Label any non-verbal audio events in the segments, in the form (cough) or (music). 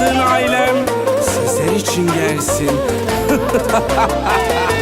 Yaşasın ailem, sizler için gelsin. (laughs)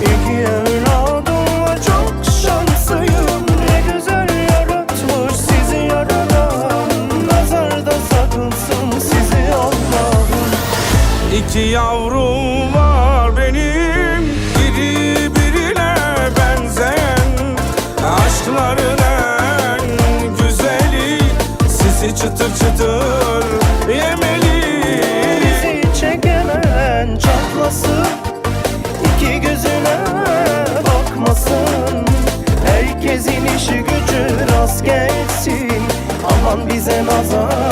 İki evladım çok şanslıyım. Ne güzel yaratmış sizi yaradan. Nazarda sakınsın sizi Allah'ım. İki yavrum var benim Biri birine benzeyen Aşkların en güzeli Sizi çıtır çıtır yemeli. Bizi çekemen çatlasın Same old song.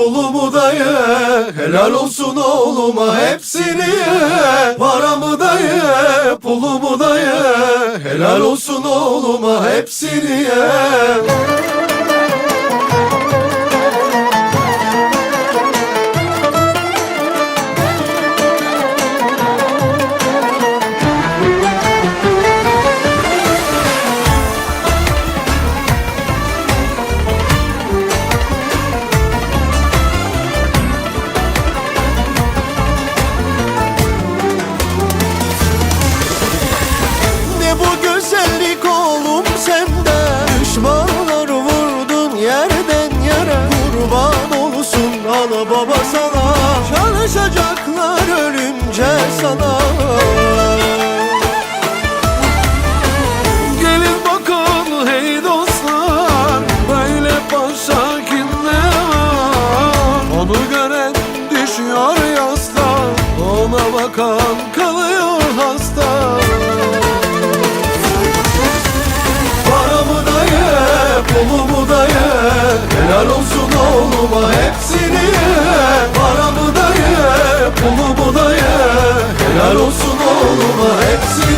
Pulumu da Helal olsun oğluma hepsini. Paramı da pulumu da Helal olsun oğluma hepsini. ye sana. Gelin bakın hey dostlar Böyle başa kimde var? Onu gören düşüyor yasta Ona bakan kalıyor hasta. Paramı da ye, pulumu da ye? Helal olsun oğluma hepsini oğluma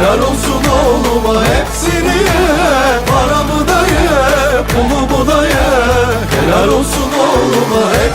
Helal olsun oğluma hepsini ye Paramı da ye, pulumu da ye. Helal olsun oğluma hepsini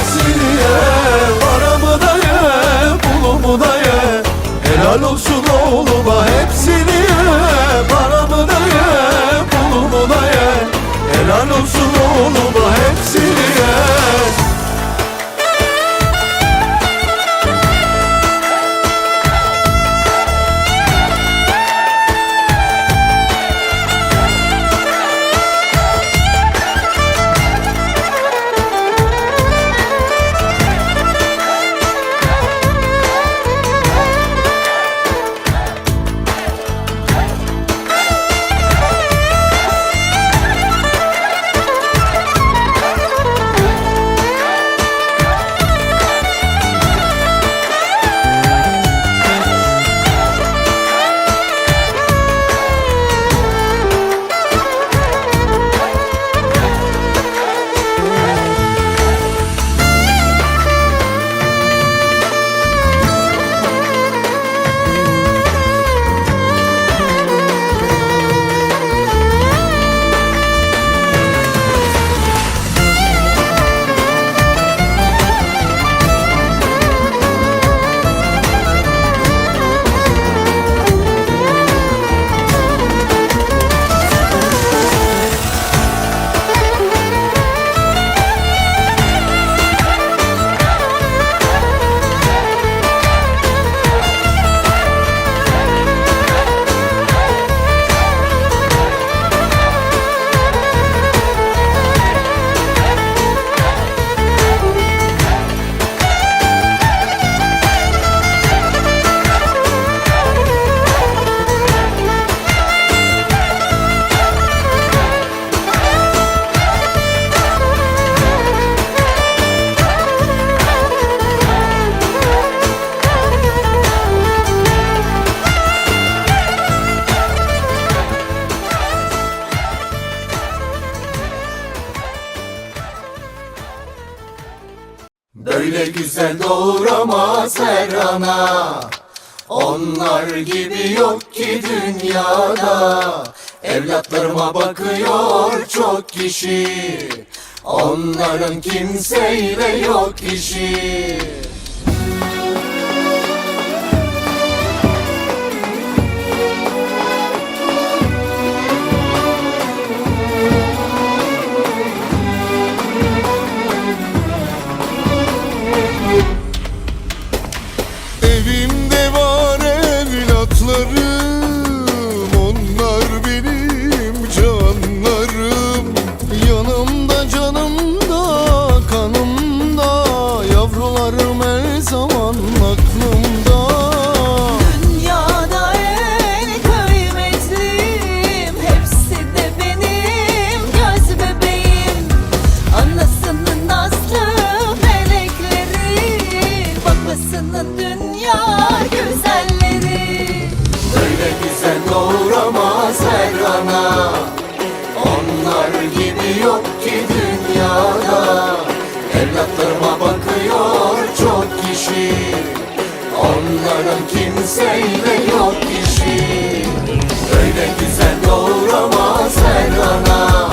Onlar gibi yok ki dünyada. Evlatlarıma bakıyor çok kişi. Onların kimseyle yok işi. seyle yok kişi. Öyle güzel doğuramaz her ana.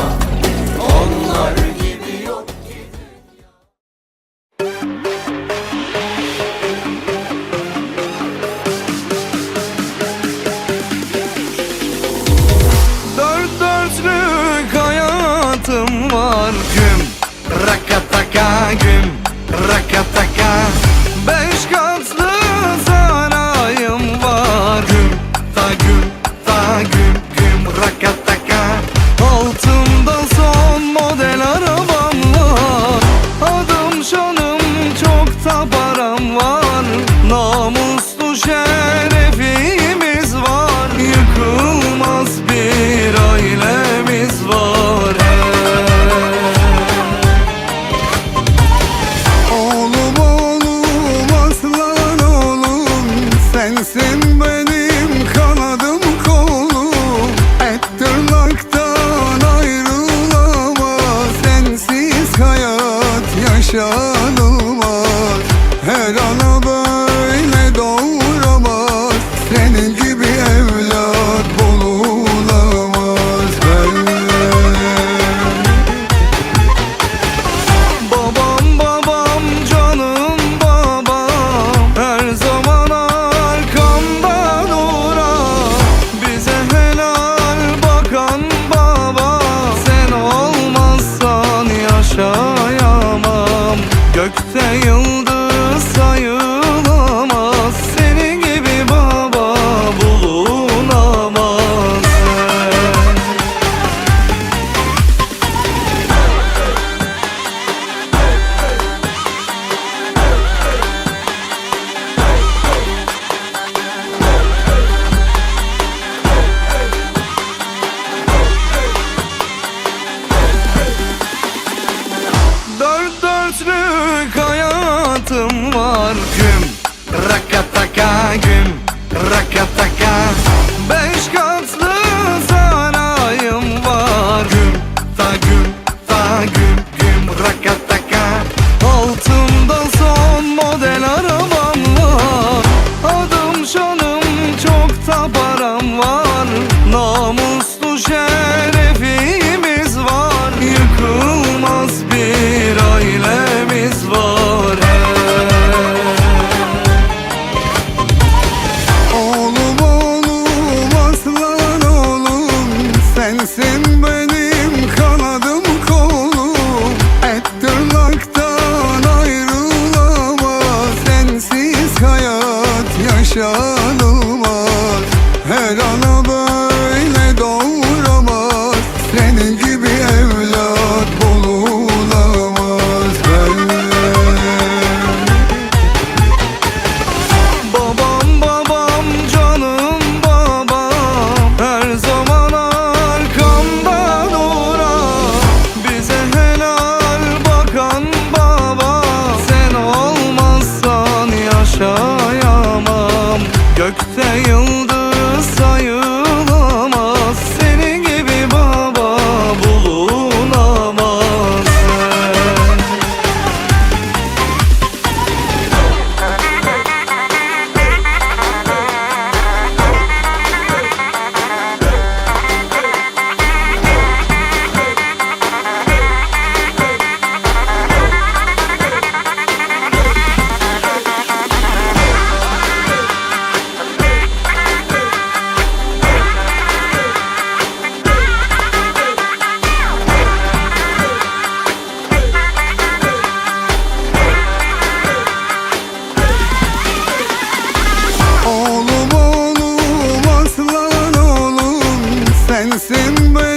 Sensin benim